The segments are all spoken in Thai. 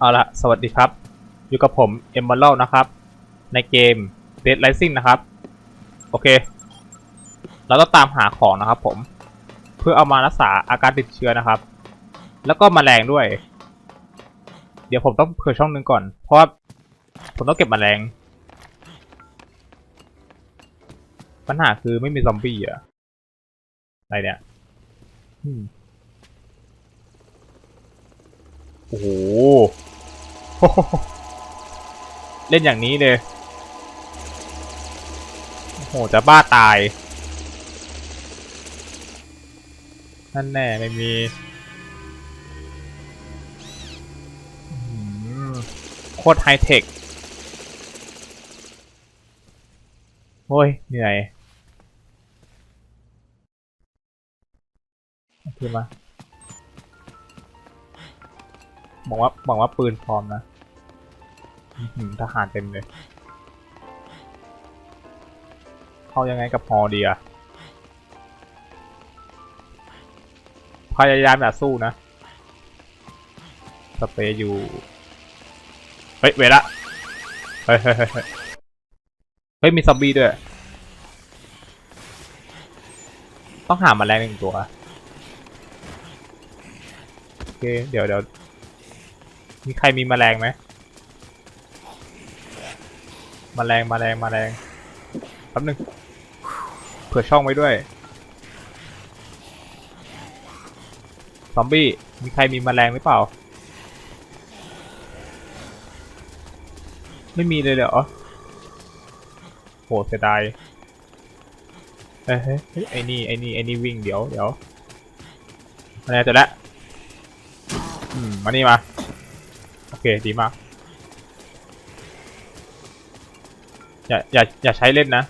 เอาละสวัสดีครับ อยู่กับผมเอมบอร์นะครับ ในเกม Dead Rising นะครับ โอเค เราต้องตามหาของนะครับผม เพื่อเอามารักษาอาการติดเชื้อนะครับ แล้วก็มแมลงด้วย เดี๋ยวผมต้องเผื่อช่องหนึงก่อน เพราะว่าผมต้องเก็บมแมลงปัญหาคือไม่มีซอมบี้อะอะไรเนี่ย อืม โอ้โห เล่นอย่างนี้เลย โอ้โห จะบ้าตาย นั่นแน่ไม่มีโคตรไฮเทค โอ้ย เหนื่อยโอเคมา บอกว่าบอกว่าปืนพร้อมนะอื้อหือทหารเต็มเลย เข้ายังไงกับพอดีอะพยายามอย่าสู้นะ สเปย์อยู่ เฮ้ย เวละ เฮ้ย เฮ้ยเฮ้ยเฮ้ยเฮ้ยมีซอมบี้ด้วย ต้องหามาแรงหนึ่งตัว โอเค เดี๋ยวเดี๋ยว มีใครมีแมลงไหมแมลงแมลงแมลงแป๊บนึงเผื่อช่องไว้ด้วยซอมบี้มีใครมีแมลงหรือเปล่า ไม่มีเลยเหรอโหเสียดายเฮ้ยเฮ้ยไอ้นี่ไอ้นี่ไอ้นี่วิ่งเดี๋ยวเดี๋ยวมาแล้วจะละอืมมานี่มา โอเคดีมาก อย่าอย่าอย่าใช้เล่นนะ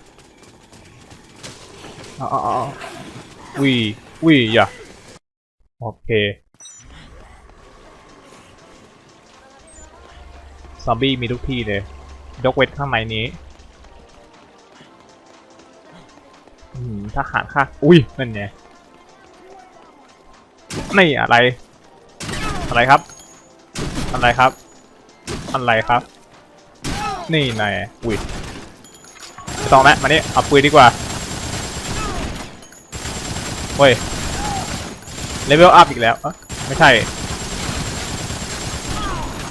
อ๋ออ๋ออ๋อวีวีอย่าโอเคซอมบี้มีทุกที่เลยยกเว้นข้างในนี้อืมทหารค่ะอุ้ย นั่นไงนี่อะไร อะไรครับ อะไรครับ อะไรครับ นี่นายอุ้ยไม่ต้องแล้วมานี่เอาปืนดีกว่าเฮ้ยเลเวลอัพอีกแล้วอะไม่ใช่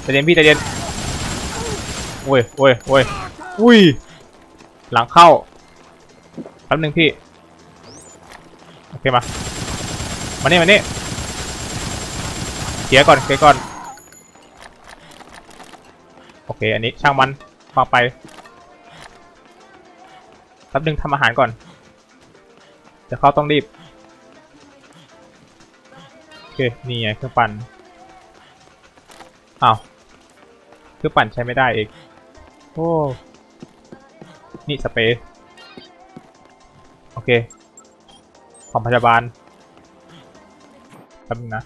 ใจเย็นพี่ใจเย็นโอ้ยโอ้ยโอ้ยอุ้ยหลังเข้าแป๊บนึงพี่ โอเคมา มานี่มานี่เคลียร์ก่อนเคลียร์ก่อน เค อันนี้ช่างมันมาไปแป๊บนึงทำอาหารก่อน เดี๋ยวเขาต้องรีบ โอเค นี่ไงเครื่องปั่นอ้าวเครื่องปั่นใช้ไม่ได้อีก โอ้ นี่สเปรย์โอเค ของพยาบาลแป๊บนึงนะ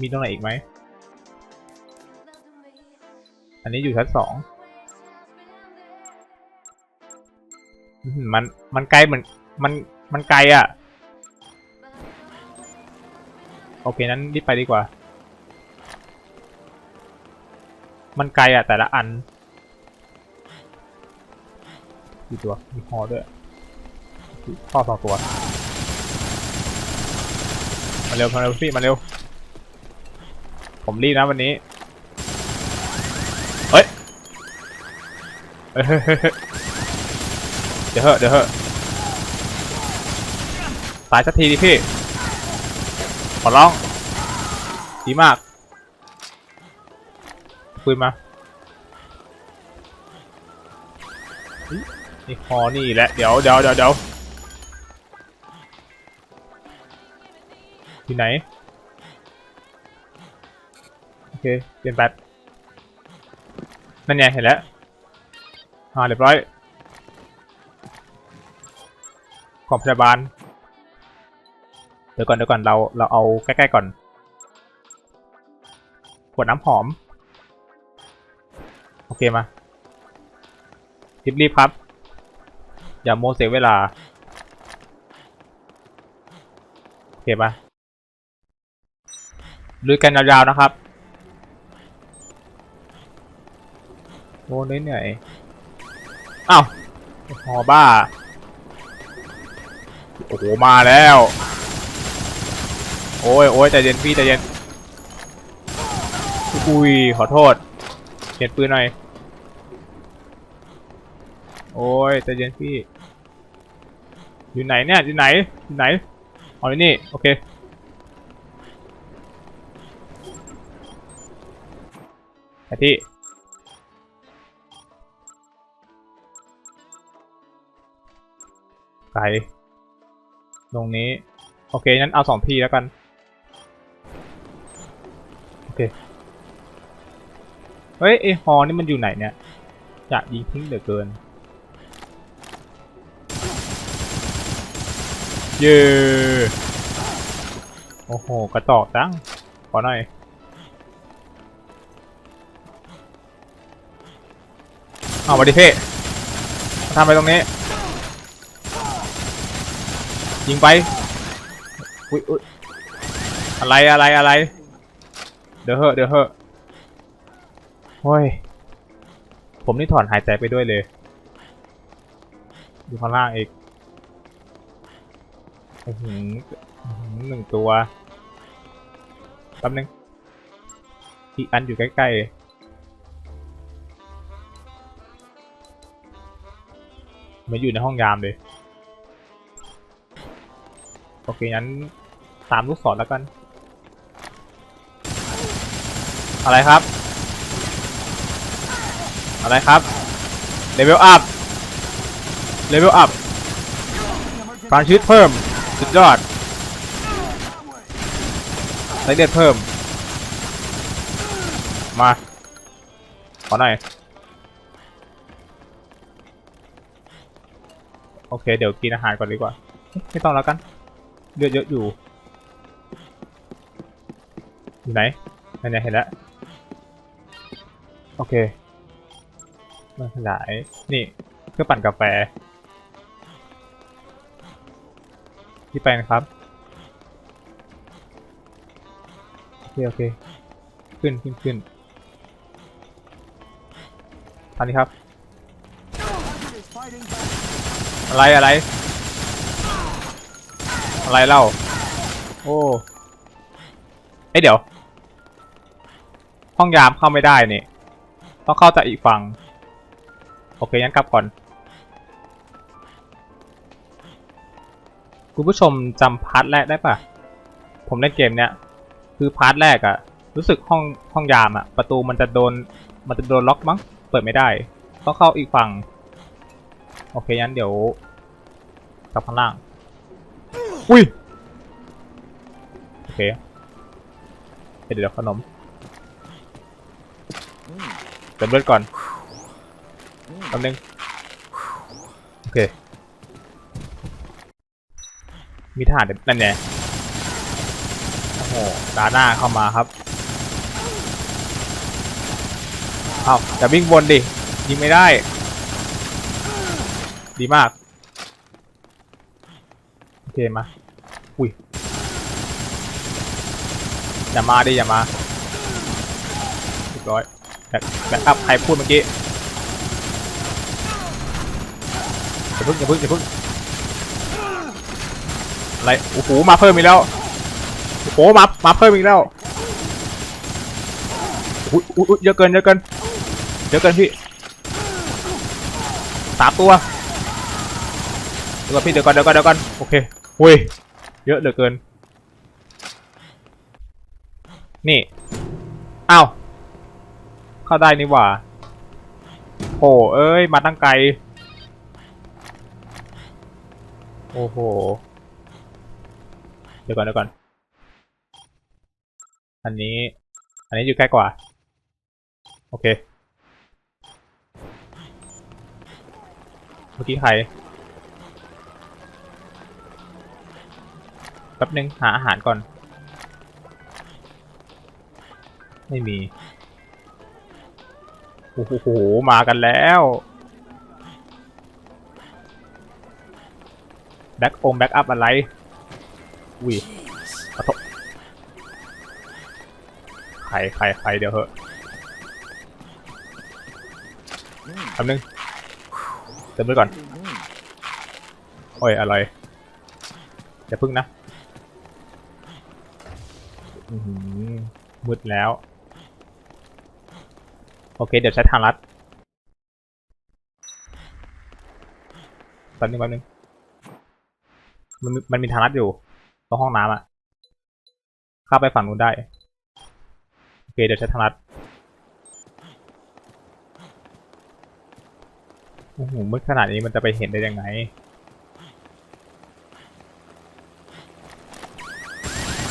มีตรงไหนอีกไหม อันนี้อยู่ชั้นสองมัน มันไกลเหมือน มัน มันไกลอะ่ะ โอเค นั้นรีบไปดีกว่า มันไกลอะ่ะ แต่ละอันกี่ตัว มีฮอด้วยพ่อสองตัว มาเร็ว มาเร็วพี่มาเร็ว ผมรีบนะวันนี้เฮ้ยเฮ้ยเฮ้ยเฮ้ยเฮ้ย เดี๋ยวเหอะเดี๋ยวเหอะตายสักทีดิพี่ ขอร้อง ดีมากปืนมา นี่คอนี่แหละ เดี๋ยวเดี๋ยวเดี๋ยวเดี๋ยวที่ไหน เคเปลี่ยนแบตนั่นไงเห็นแล้วอ่าเรียบร้อยของพยาบาลเดี๋ยวก่อนเดี๋ยวก่อนเราเราเอาใกล้ๆก่อนขวดน้ำหอม โอเคมารีบๆครับ อย่าโมเสียเวลา โอเคปะลุยกันยาวๆนะครับ โอ้เหนื่อยอ้าวหอบ้า โอ้โห มาแล้ว โอ้ยโอ้ยใจเย็นพี่ใจเย็น อุ้ย ขอโทษเปลี่ยนปืนหน่อย โอ้ยใจเย็นพี่ อยู่ไหนเนี่ย อยู่ไหน อยู่ไหนอ๋ออยู่นี่ โอเคไปที่ ไกลตรงนี้ โอเคงั้นเอาสองทีแล้วกัน โอเค เฮ้ยไอฮอนี่มันอยู่ไหนเนี่ยอยากยิงทิ้งเหลือเกิน เย้โอ้โห กระจอกจัง ขอหน่อย เอามาดิเพ่ทำไปตรงนี้ ยิงไปอุ้ยอุ้ยอะไรอะไรอะไร เดี๋ยวเหอะเดี๋ยวเหอะโอ้ย ผมนี่ถอนหายใจไปด้วยเลย อยู่ข้างล่างอีกอื้อหืออื้อหือหนึ่งตัวแป๊บนึงอีกอันอยู่ใกล้ๆเหมือนอยู่ในห้องยามเลยโอเคงั้นตามลูกศรแล้วกัน อะไรครับ อะไรครับเลเวลอัพเลเวลอัพพลังชีวิตเพิ่ม สุดยอดไส้เลือดเพิ่ม มา ขอหน่อย โอเค เดี๋ยวกินอาหารก่อนดีกว่า ไม่ต้องแล้วกัน เลือดเยอะอยู่ อยู่ไหนไหนๆเห็นแล้ว โอเคมาขยาย นี่เครื่อปั่นกาแฟ ที่ไปนะครับ โอเค โอเค ขึ้นขึ้นขึ้นทางนี้ครับ อะไรอะไร อะไรเล่า โอ้เอ้ยเดี๋ยว ห้องยามเข้าไม่ได้นี่ต้องเข้าจากอีกฝั่ง โอเคงั้นกลับก่อน คุณผู้ชมจำพาร์ทแรกได้ปะผมเล่นเกมเนี้ย คือพาร์ทแรกอะรู้สึกห้องห้องยามอะประตูมันจะโดนมันจะโดนล็อกมั้ง เปิดไม่ได้ ต้องเข้าอีกฝั่ง โอเคงั้นเดี๋ยวกลับข้างล่าง อุ้ย โอเคเดี๋ยวเดี๋ยวขนมเติมเลือดก่อนแป๊บนึงโอเค มีทหารนั่นไงโอ้โหดาหน้าเข้ามาครับเอาอย่วิ่งวนดิ ยิงไม่ได้ ดีมาก โอเค มา อุ้ยอย่ามาดิอย่ามาเรียบร้อยแบ็คแบ็คอัพใครพูดเมื่อกี้อย่าพึ่งอย่าพึ่งอย่าพึ่งอะไรโอ้โหมาเพิ่มอีกแล้วโอ้โหมามาเพิ่มอีกแล้วอุ้ยอุ้ยอุ๊ยเยอะเกินเยอะเกินเยอะเกินพี่สามตัวเดี๋ยวก่อนพี่เดี๋ยวก่อนเดี๋ยวก่อนเดี๋ยวก่อนโอเคอุ้ย เยอะเหลือเกิน นี่อ้าวเข้าได้นี่หว่าโอ้เอ้ย มาตั้งไกล โอ้โห เดี๋ยวก่อนเดี๋ยวก่อน อันนี้ อันนี้อยู่ใกล้กว่า โอเค เมื่อกี้ใคร ป๊บนึงหาอาหารก่อน ไม่มี โอ้โห มากันแล้วแบ็กองแบ็กอัพอะไรอุ้ยขอโทษใครใครใครเดี๋ยวเหอะคำนึงเติมไปก่อน โอ้ยอะไรอย่าพึ่งนะ อื้อหือมืดแล้ว โอเค เดี๋ยวใช้ทางลัดแป๊บนึงแป๊บนึงมันมันมีทางลัดอยู่ตรงห้องน้ำอะข้าไปฝั่งนู้นได้ โอเค เดี๋ยวใช้ทางลัดโอ้โหมืดขนาดนี้มันจะไปเห็นได้ยังไง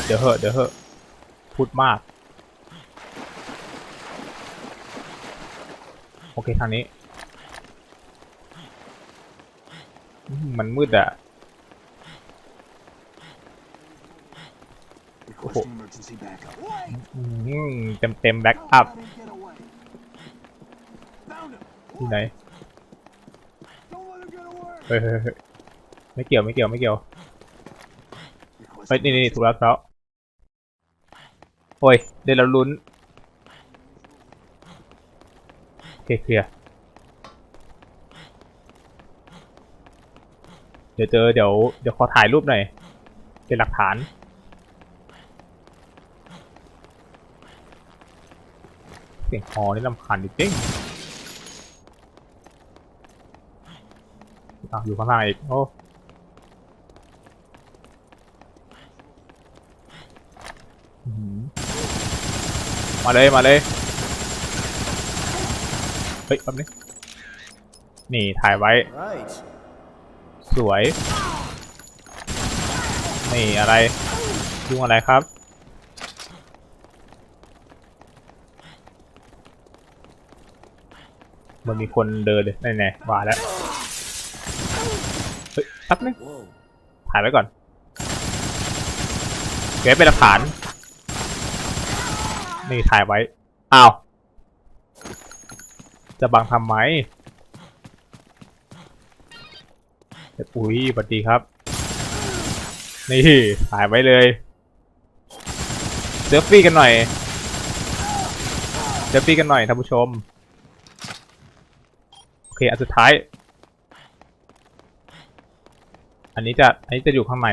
เดี๋ยวเหอะเดี๋ยวเหอะ พูดมาก โอเคทางนี้ มันมืดอะโอ้โหเต็มเต็มแบ็กอัพที่ไหนเฮ้ยไม่เกี่ยวไม่เกี่ยวไม่เกี่ยวเฮ้ยนี่นี่ถูกแล้วแล้ว โอ้ยเดี๋ยวเราลุ้นโอเคเคลียร์เดี๋ยวเจอเดี๋ยวเดี๋ยวขอถ่ายรูปหน่อยเป็นหลักฐานเสียงฮอนี่ลำคาญจริงอะอยู่ข้างล่างอีกโอ้ มาเลยมาเลย เฮ้ยแป๊บนึงนี่ถ่ายไว้ Right. สวย นี่อะไรยุ่งอะไรครับมันมีคนเดินเลยแน่ๆว่าแล้ว เฮ้ยแป๊บนึง Whoa. ถ่ายไว้ก่อนเก็บเป็นหลักฐาน นี่ถ่ายไว้ อ้าว จะบังทำไมอุ้ยสวัสดีครับ นี่ถ่ายไว้เลยเซลฟี่กันหน่อยเซลฟี่กันหน่อยท่านผู้ชม โอเค อันสุดท้าย อันนี้จะ อันนี้จะอยู่ข้างใน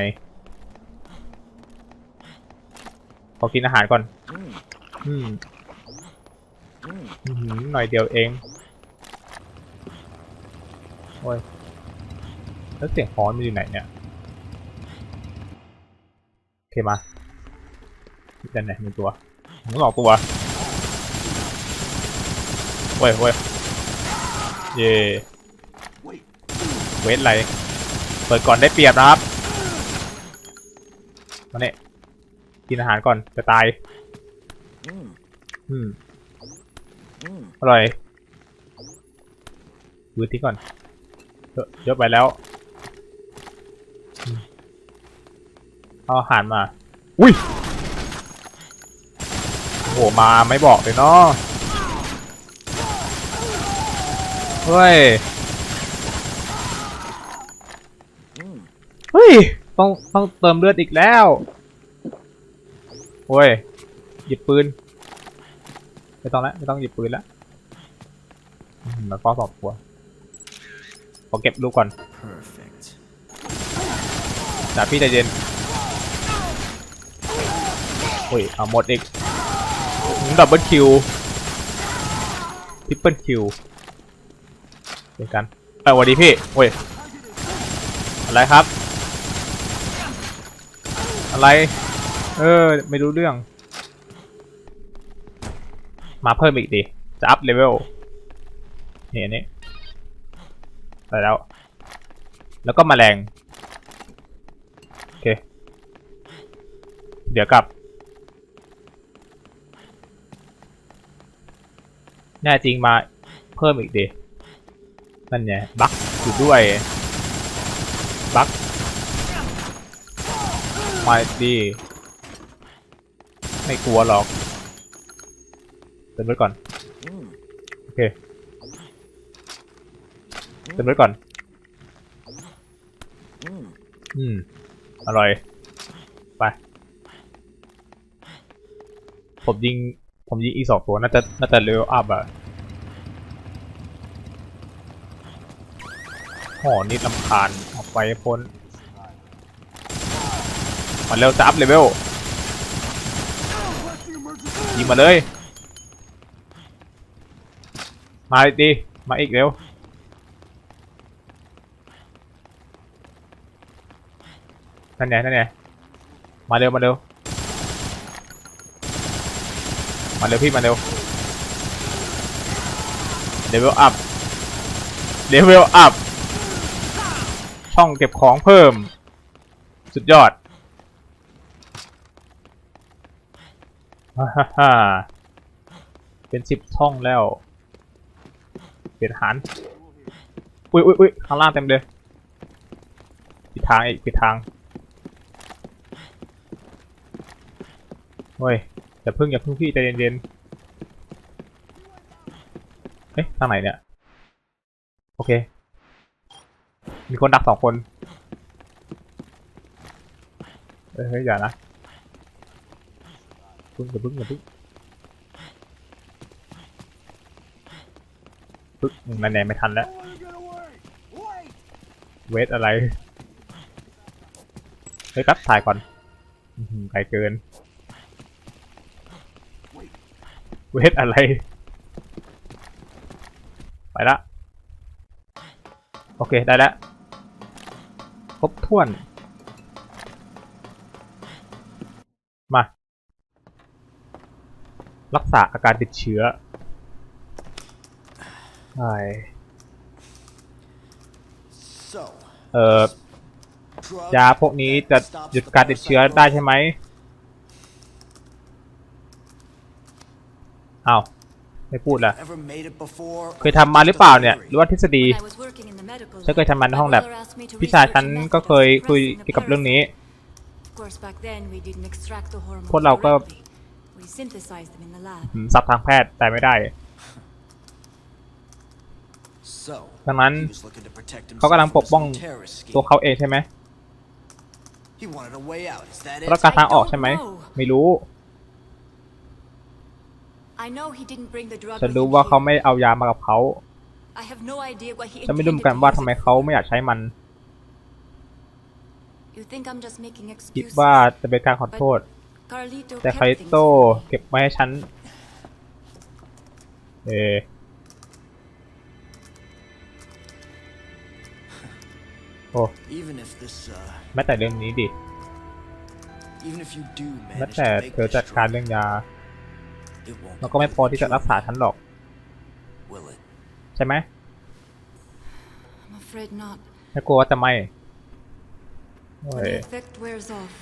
ขอกินอาหารก่อน Mm. อืมอื้อหือหน่อยเดียวเอง โอ้ย แล้วเสียงฮอนมันอยู่ไหนเนี่ยโอเคมาด้านไหนมีตัวหมูสองตัวเว้ยเว้ยเย่เวทอะไรเปิดก่อนได้เปรียบนะครับมาเนี่ยกินอาหารก่อนจะตาย อืม Mm. อร่อยดูทิ้งก่อนเยอะเยอะไปแล้วอืมเอาอาหารมา อุ้ยโอ้โห มาไม่บอกเลยเนาะเฮ้ย Mm. เฮ้ย ต้องต้องเติมเลือดอีกแล้ว โอ้ย หยิบปืนไม่ต้องแล้วไม่ต้องหยิบปืนแล้วอืมมันฟ้อสอบตัวขอเก็บลูกก่อน Perfect. นะพี่ใจเย็นโอ้ยเอาหมดอีกดับเบิลคิวทริปเปิลคิวเดียวกันเออสวัสดีพี่โอ้ยอะไรครับ อะไร เออ ไม่รู้เรื่อง มาเพิ่มอีกดิ จะอัพเลเวลนี่นนี้ไปแล้ว แล้วก็แมลง โอเค เดี๋ยวกลับ แน่จริงมาเพิ่มอีกดิ นั่นไงบั๊กอยู่ด้วยบั๊กมาดี ไม่กลัวหรอก เติมไว้ก่อน Mm. โอเคเติมไว้ก่อน Mm. อืม อร่อย ไป ผมยิง ผมยิงอีกสองตัว น่าจะ น่าจะเลเวลอัพอะหอนี่ลำคาญออกไปให้พ้นมาเร็วจะอัพเลเวลยิงมาเลย มาดิมาอีกเร็วนั่นไงนั่นไงมาเร็วมาเร็วมาเร็วพี่มาเร็วเลเวลอัพเลเวลอัพช่องเก็บของเพิ่ม สุดยอดฮ่าฮ่าเป็นสิบช่องแล้ว เปลี่ยนหันอุ้ยอุ้ยอุ้ยข้างล่างเต็มเลยผิดทางอีกผิดทางเฮ้ยอย่าพึ่งอย่าพึ่งพี่ใจเย็นๆเอ๊ะทางไหนเนี่ย โอเค มีคนดักสองคนเฮ้ยเฮ้ยอย่านะพึ่งอย่าพึ่งอย่าพึ่ง ปึ๊กนั่นแน่ไม่ทันแล้ว เวทอะไร เฮ้ยครับถ่ายก่อนไกลเกิน เวทอะไร ไปละ โอเค ได้แล้ว ครบถ้วน มา รักษาอาการติดเชื้อ ใช่ So, เอ่อ drug ยาพวกนี้จะหยุดการติดเชื้อได้ใช่ไหมอ้าวไม่พูดละ ever made it before? เคยทำมาหรือเปล่าเนี่ย หรือว่าทฤษฎี When I was working in the medical ฉันเคยทำมาใน lab, ห้อง my แลบ brother asked me to พี่ชาย research ฉัน a method ก็เคย for คุย suppressing เกี่ยวกับเรื่องนี้ Of course, back then we didn't extract the hormones พวกเราก็ directly. We synthesized them in the lab. อืมศัพท์ทางแพทย์แต่ไม่ได้ So, ดังนั้น he was looking to protect เขากำลัง himself ปกป้อง from some terrorist scheme. ตัวเขาเองใช่ไหม He wanted a way out. Is that เขาต้อง it? การทางออกใช่ไหมไม่รู้ I know he didn't bring the drug ฉัน with รู้ him ว่าเขา here. ไม่เอายามากับเขา I have no idea what he ฉันไม่รู้เหมือนกัน intended ว่า to ทำ use ไม it เขา for. ไม่อยากใช้มัน You think I'm just making คิด excuses? ว่าจะเป็นการขอโทษ Carlito แต่ kept คาริ things โต้ for me. เก็บไว้ให้ฉัน เอ อ Even if this, uh, แม้แต่เรื่องนี้ดิ even if you do แม้ manage แต่ to make เธอ this จัดการ drug, เรื่องยา it won't มันก็ไม่พอที่จะรักษาฉันหรอก will it? ใช่ไหม I'm afraid not. ไม่กลัวว่าจะไม่โอ้ When ย the effect wears off,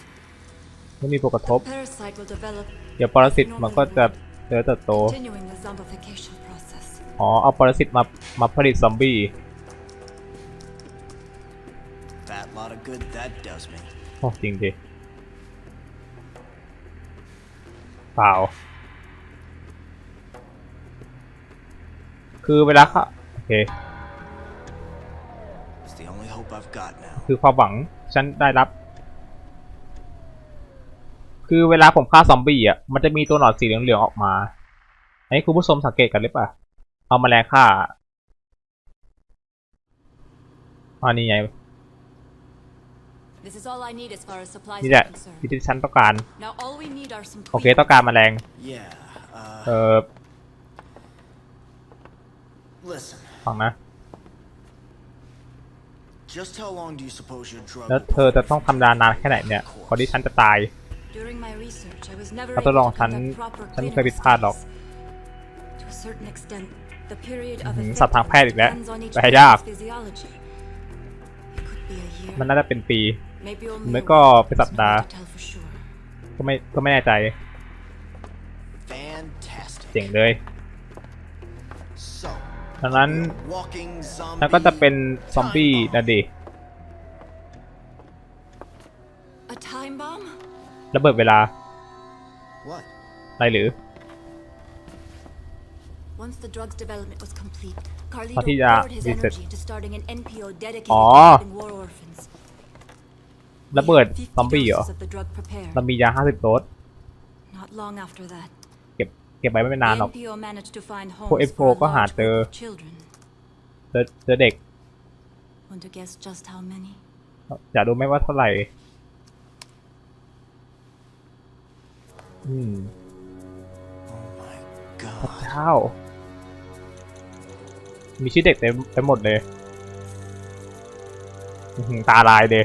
ไม่มีผลกระทบ the parasite will develop, เดี๋ยวปรสิตมันก็จะเจริญเติบโต continuing the zombification process. อ๋อ เอาปรสิตมา มาผลิตซอมบี้ good that does me. โอ้จริงดิเปล่า คือเวลาค่ะโอเค It's the only hope I've got now. คือความหวังฉันได้รับ คือเวลาผมฆ่าซอมบี้อะ มันจะมีตัวหนอนสีเหลืองๆออกมา อันนี้คุณผู้ชมสังเกตกันหรือเปล่า เอามาแมลงฆ่าอันนี้ไง This is all I need as far as supplies นี่แห are ละ concerned. ที่ฉันต้องการ Now all we need are some โอเค queen ต้องการแมลง Yeah, เอ uh, อ listen. ฟังนะ Just how long do you suppose your drug แล้ว will เธอจะ prevent ต้อง from ทำนานนาน taking แค่ไหน its เนี่ย course? พอที่ฉันจะตาย During my research, I was never เรา able ทดลอง to ฉัน conduct proper ฉันไม่เคยผิด clinical พลาดหรอก studies. To a certain extent, the period of อื้อหือ effectiveness ศัพท์ทางแพทย์อีกแล้ว depends on each แปลยาก patient's physiology. It could be a year, มันน่าจะเป็นปี maybe ห only รือ a ก็ week. เป็นสัป It's ดาห์ not to tell for sure. ก็ไม่ก็ไม่แน่ใจ Fantastic. เจ๋งเลย So, ดังนั้น walking แล้วก็จะ zombie เป็นซอมบี้นะดิ A time bomb? ระเบิดเวลา What? อะไรหรือ Once the drug's development was complete, พอ Carlito ที่จะ poured his รีเซ็ต energy into starting an NPO dedicated อ๋อ ระเบิด50ซอมบี้เหรอ doses of the drug prepared. เรามียา50โดส Not long after that, เก็บก็บไว้ไม่นานหรอก The NPO managed to find พวก homes F4 for a ก็หา large เจอ group of children. เจอเจอเด็ก Want to guess just how many? อยากรู้ไหมว่าเท่าไหร่ อืม Oh my พระ god. เจ้า มีชื่อเด็กเต็มไปหมดเลยอื้อหือตาลายเลย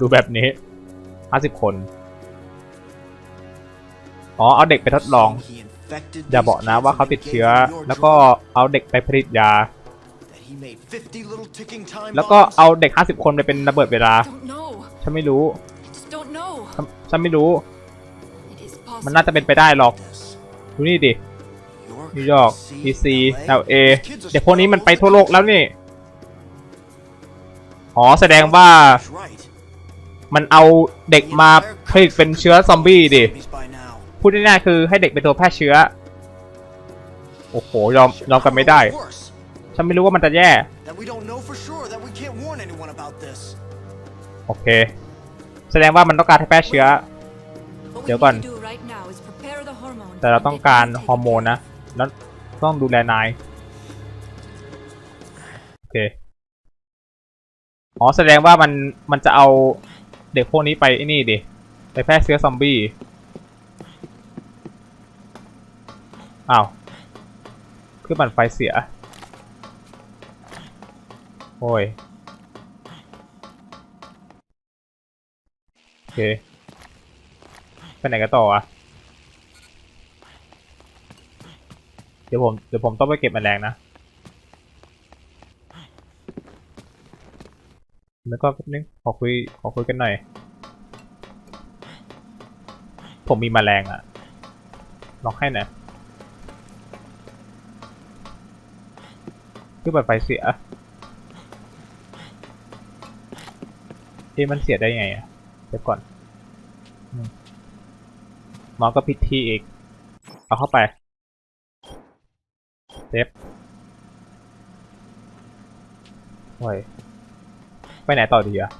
ดูแบบนี้ห้าสิบคน อ๋อ เอาเด็กไปทดลอง อย่าบอกนะว่าเขาติดเชื้อ แล้วก็เอาเด็กไปผลิตยา แล้วก็เอาเด็ก50คนไปเป็นระเบิดเวลา ฉันไม่รู้ ฉันไม่รู้ มันน่าจะเป็นไปได้หรอก ดูนี่ดิ นิวยอร์กดีซีเอลเอเด็กพวกนี้มันไปทั่วโลกแล้วนี่ อ๋อ แสดงว่า มันเอาเด็กมาผลิตเป็นเชื้อซอมบี้ดิ Zombies by now. พูดง่ายๆคือให้เด็กเป็นตัวแพร่เชื้อ โอ้โห ยอมยอมกันไม่ได้ Worse, ฉันไม่รู้ว่ามันจะแย่ that we don't know for sure, that we can't warn anyone about this. โอเค แสดงว่ามันต้องการให้แพร่เชื้อ What we ดี๋ยว need ก่อน to do right now is prepare the hormone แต่เรา and ต้อง get การ it ฮอร์โมน taken นะ แล้วต้องดูแลนาย โอเค อ๋อ แสดงว่ามันมันจะเอา เด็กพวกนี้ไปไอ้นี่ดิไปแพร่เชื้อซอมบี้อ้าวเครื่องปั่นไฟเสีย โอ้ยโอเคไปไหนกันต่ออะเดี๋ยวผมเดี๋ยวผมต้องไปเก็บแมลงนะ แล้วก็แป๊บนึงขอคุยขอคุยกันหน่อย ผมมีแมลงอะลองให้หน่อยคือเปิดไฟเสียเอ๊ะมันเสียได้ไงอะเดี๋ยวก่อนมหมอก็พิดที่อีก เอาเข้าไปเซฟโอ้ย ไปไหนต่อดีอะ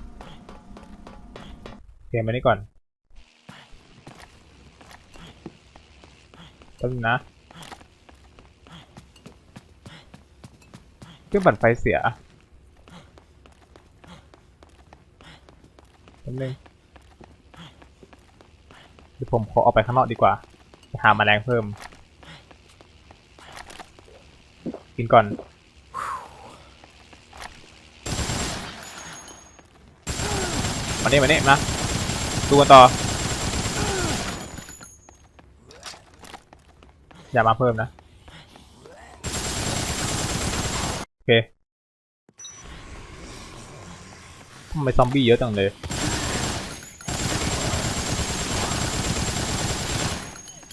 โอเคมานี่ก่อนต้นงนะเครื่องปั่นไฟเสียแป๊บนึงเดี๋ยวผมขอออกไปข้างนอกดีกว่าไปหาแมลงเพิ่ม กินก่อน มานี่มานี่มาดูกันต่อ อย่ามาเพิ่มนะ โอเคทำไมซอมบี้เยอะจังเลย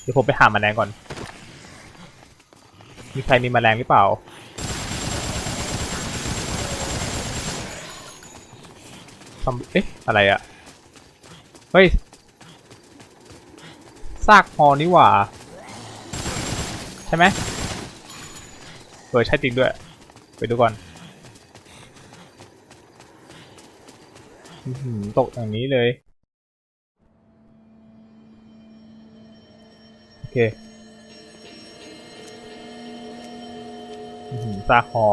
เดี๋ยวผมไปหามาแมลงก่อน มีใครมีมแมลงหรือเปล่า ซอมเอ๊ะ อะไรอะเฮ้ย ซากฮอนี่หว่า ใช่ไหมเออใช่จริงด้วย ไปดูก่อนหือตกอย่างนี้เลย โอเคหือซากฮอ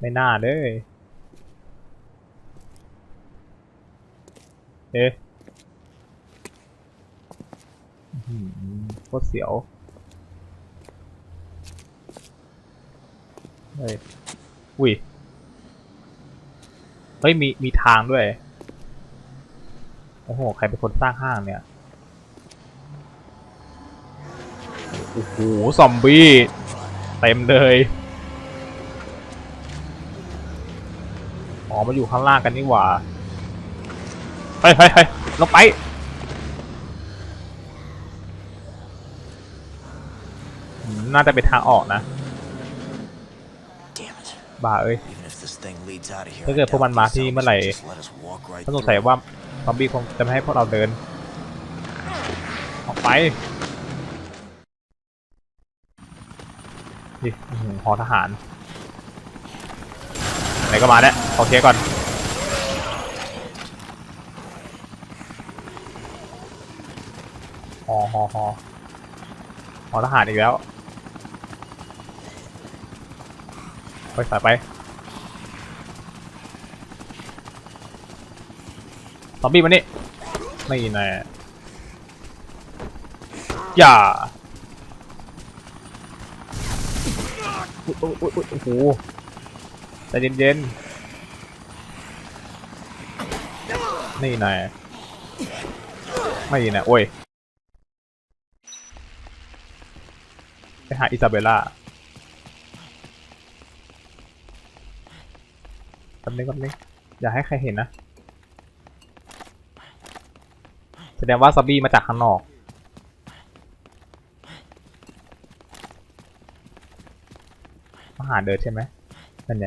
ไม่น่าเลย เอ๊ะหือโคตรเสียว เฮ้ย อุ้ย เฮ้ย มี มีทางด้วย โอ้โห ใครเป็นคนสร้างห้างเนี่ย โอ้โห ซอมบี้ เต็มเลย อ๋อ มาอยู่ข้างล่างกันนี่หว่า เฮ้ยเฮ้ยเฮ้ยลงไปอืมน่าจะเป็นทางออกนะ Damn it. บ้าเอ้ย Even if this thing leads out of here, ถ้าเกิด I พวกมัน doubt มา these ที่ zombies เมื่อไหร่ will just let us walk right ฉันสงสัย through. ว่าซอมบี้คงจะไม่ให้พวกเราเดิน ออกไปนี่อื้อหือหอทหาร ไหนก็มาแล้วขอเคลียร์ก่อน หอฮอฮอฮอทหารอีกแล้วไปสายไปซอมบี้มานี่ไม่แน่อย่าโอ้โห ใจเย็นๆ นี่แน่ไม่น่โอ้ย ไปหาอิซาเบลล่าแป๊บนึงแป๊บนึงอย่าให้ใครเห็นนะ แสดงว่าซอมบี้มาจากข้างนอกมาหาเดินใช่ไหมนั่นไง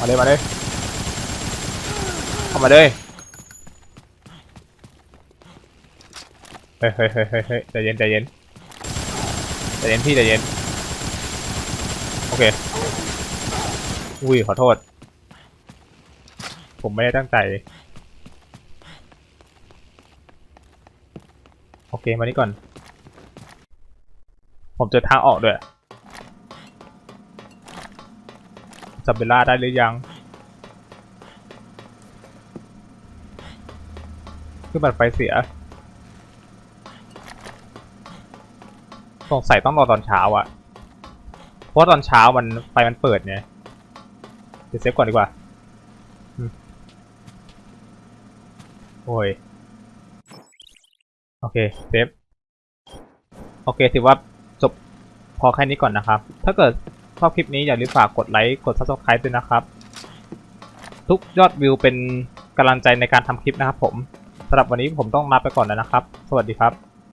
มาเลยมาเลยเข้ามาเลยเฮ้ยเฮ้ยเฮ้ยเฮ้ยใจเย็นใจเย็นใจเย็นพี่ใจเย็นโอเคอุ้ยขอโทษ ผมไม่ได้ตั้งใจโอเคมานี่ก่อน ผมเจอทางออกด้วย ซับเบลล่าได้หรือยัง คือบัตรไฟเสีย สงสัยต้องรอตอนเช้าอะเพราะตอนเช้ามันไฟมันเปิดไงเดี๋ยวเซฟก่อนดีกว่า โอ้ย โอเค เซฟ โอเค ถือว่าจบพอแค่นี้ก่อนนะครับ ถ้าเกิด ชอบคลิปนี้อย่าลืมฝากกดไลค์กด subscribe ด้วยนะครับ ทุกยอดวิวเป็นกำลังใจในการทำคลิปนะครับผมสำหรับวันนี้ผมต้องลาไปก่อนแล้วนะครับ สวัสดีครับ